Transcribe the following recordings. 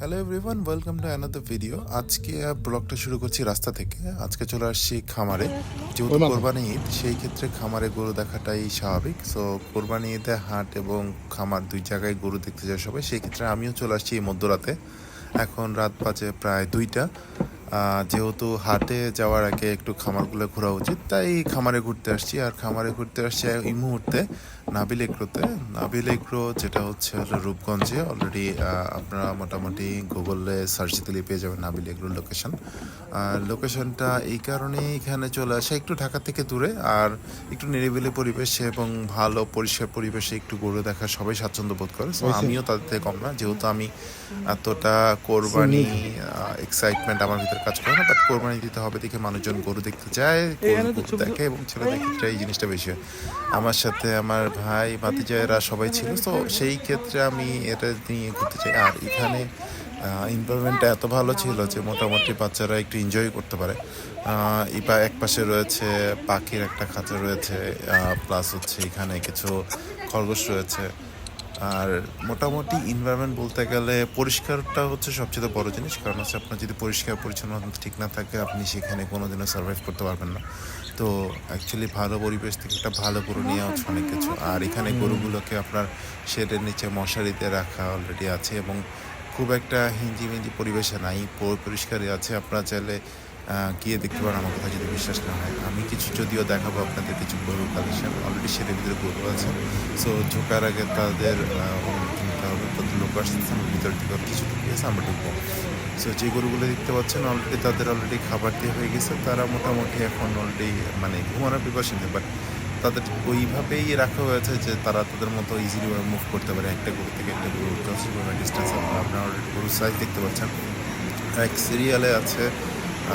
Hello everyone welcome to another video আজকে ব্লগটা শুরু করছি রাস্তা থেকে। আজকে চলে আসছি খামারে। যেহেতু কোরবানি ঈদ সেই ক্ষেত্রে খামারে গরু দেখাটাই স্বাভাবিক। সো কোরবানি ঈদে হাট এবং খামার দুই জায়গায় গরু দেখতে যায় সবাই। সেই ক্ষেত্রে আমিও চলে আসছি এই মধ্যরাতে। এখন রাত বাজে প্রায় দুইটা। যেহেতু হাটে যাওয়ার আগে একটু খামারগুলো ঘোরা উচিত তাই খামারে ঘুরতে আসছি। আর খামারে ঘুরতে আসছি এই মুহূর্তে নাবিল এগ্রোতে। নাবিল এগ্রো যেটা হচ্ছে হলো রূপগঞ্জে। অলরেডি আপনারা মোটামুটি গুগলে সার্চ দিলে পেয়ে যাবেন নাবিল এগ্রোর লোকেশন আর লোকেশনটা এই কারণেই এখানে চলে আসে একটু ঢাকা থেকে দূরে। আর একটু নিরিবিলি পরিবেশে এবং ভালো পরিষ্কার পরিবেশে একটু গরু দেখা সবাই স্বাচ্ছন্দ্য বোধ করে। আমিও তাদের থেকে কম না। যেহেতু আমি এতটা কোরবানি এক্সাইটমেন্ট আমার ভিতরে কাজ করে না বাট কোরবানি দিতে হবে দেখে মানুষজন গরু দেখতে যায় গরু দেখে এবং ছেলেদের ক্ষেত্রে এই জিনিসটা বেশি হয়। আমার সাথে আমার ভাই ভাতিজায়েরা সবাই ছিল তো সেই ক্ষেত্রে আমি এটা নিয়ে ঘুরতে চাই। আর এখানে এনভায়রনমেন্টটা এত ভালো ছিল যে মোটামুটি বাচ্চারা একটু এনজয় করতে পারে। এই এক পাশে রয়েছে পাখির একটা খাঁচা রয়েছে প্লাস হচ্ছে এখানে কিছু খরগোশ রয়েছে। আর মোটামুটি এনভায়রনমেন্ট বলতে গেলে পরিষ্কারটা হচ্ছে সবচেয়ে বড় জিনিস। কারণ হচ্ছে আপনার যদি পরিষ্কার পরিচ্ছন্ন ঠিক না থাকে আপনি সেখানে কোনোদিনও সার্ভাইভ করতে পারবেন না। তো অ্যাকচুয়ালি ভালো পরিবেশ থেকে একটা ভালো গরু নিয়ে হচ্ছে অনেক কিছু। আর এখানে গরুগুলোকে আপনার শেডের নিচে মশারিতে রাখা অলরেডি আছে এবং খুব একটা হিঞ্জি মিঞ্জি পরিবেশে নাই। পরিষ্কারই আছে। আপনারা চাইলে গিয়ে দেখতে পারেন, আমার কথা যদি বিশ্বাস না হয়। আমি কিছু যদিও দেখাবো আপনাদের, কিছু গরু কালেকশন অলরেডি সেটার ভিতরে গরু আছে সো ঢোকার আগে তাদের তাদের লোক আসতেছে আমার ভিতর থেকে কিছু ঢুকিয়েছে আমরা ঢুকবো। সো যে গরুগুলো দেখতে পাচ্ছেন অলরেডি তাদের অলরেডি খাবার দিয়ে হয়ে গেছে। তারা মোটামুটি এখন অলরেডি মানে ঘুমানোর প্রিপারেশন বাট তাদের ওইভাবেই রাখা হয়েছে যে তারা তাদের মতো ইজিলি মুভ করতে পারে। একটা গরু থেকে একটা গরু ডিস্টেন্স আপনারা অলরেডি গরুর সাইজ দেখতে পাচ্ছেন। এক সিরিয়ালে আছে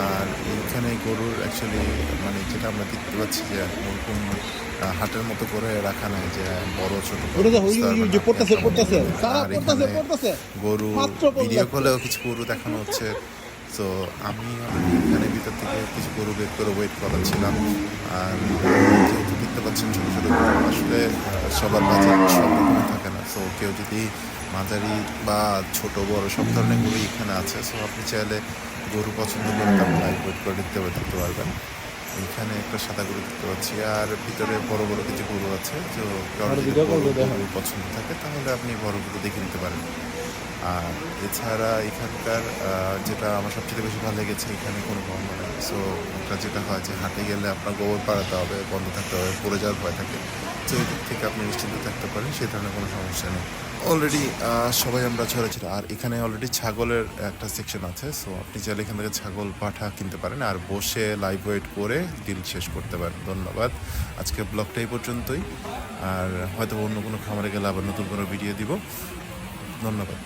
আর এইখানে গরুর অ্যাকচুয়ালি মানে যেটা আমরা দেখতে পাচ্ছি যে ওরকম হাটের মতো করে রাখা নাই যে বড় ছোট এখানে। গরু- এখানে। ভিডিও কলেও কিছু গরু দেখানো হচ্ছে তো আমি এখানে ভিতর থেকে কিছু গরু বের করে ওয়েট করাচ্ছিলাম আর যেহেতু দেখতে পাচ্ছেন ছোটো ছোটো আসলে সবার বাজার সব রকমের থাকে না সো কেউ যদি মাঝারি বা ছোট বড় সব ধরনের গরু এখানে আছে সো আপনি চাইলে গরু পছন্দ করে লাইভ ওয়েট করে দেখতে দেখতে পারবেন। এখানে একটা সাদা গরু দেখতে পাচ্ছি আর ভিতরে বড় বড় কিছু গরু আছে তো গরু পছন্দ থাকে তাহলে আপনি বড় গরু দেখে নিতে পারেন। আর এছাড়া এখানকার যেটা আমার সবচেয়ে বেশি ভালো লেগেছে এখানে কোনো গন্ধ নেই। সো ওটা যেটা হয় যে হাটে গেলে আপনার গোবর পাড়াতে হবে বন্ধ থাকতে হবে পড়ে যাওয়ার ভয় থাকে। এই দিক থেকে আপনি নিশ্চিন্ত থাকতে পারেন সে ধরনের কোনো সমস্যা নেই। অলরেডি সবাই আমরা ছড়াছড়ি আর এখানে অলরেডি ছাগলের একটা সেকশন আছে সো আপনি চাইলে এখান থেকে ছাগল পাঠা কিনতে পারেন। আর বসে লাইভ ওয়েট করে দিন শেষ করতে পারেন। ধন্যবাদ। আজকে ব্লগটা এই পর্যন্তই। আর হয়তো অন্য কোনো খামারে গেলে আবার নতুন কোনো ভিডিও দিব। ধন্যবাদ।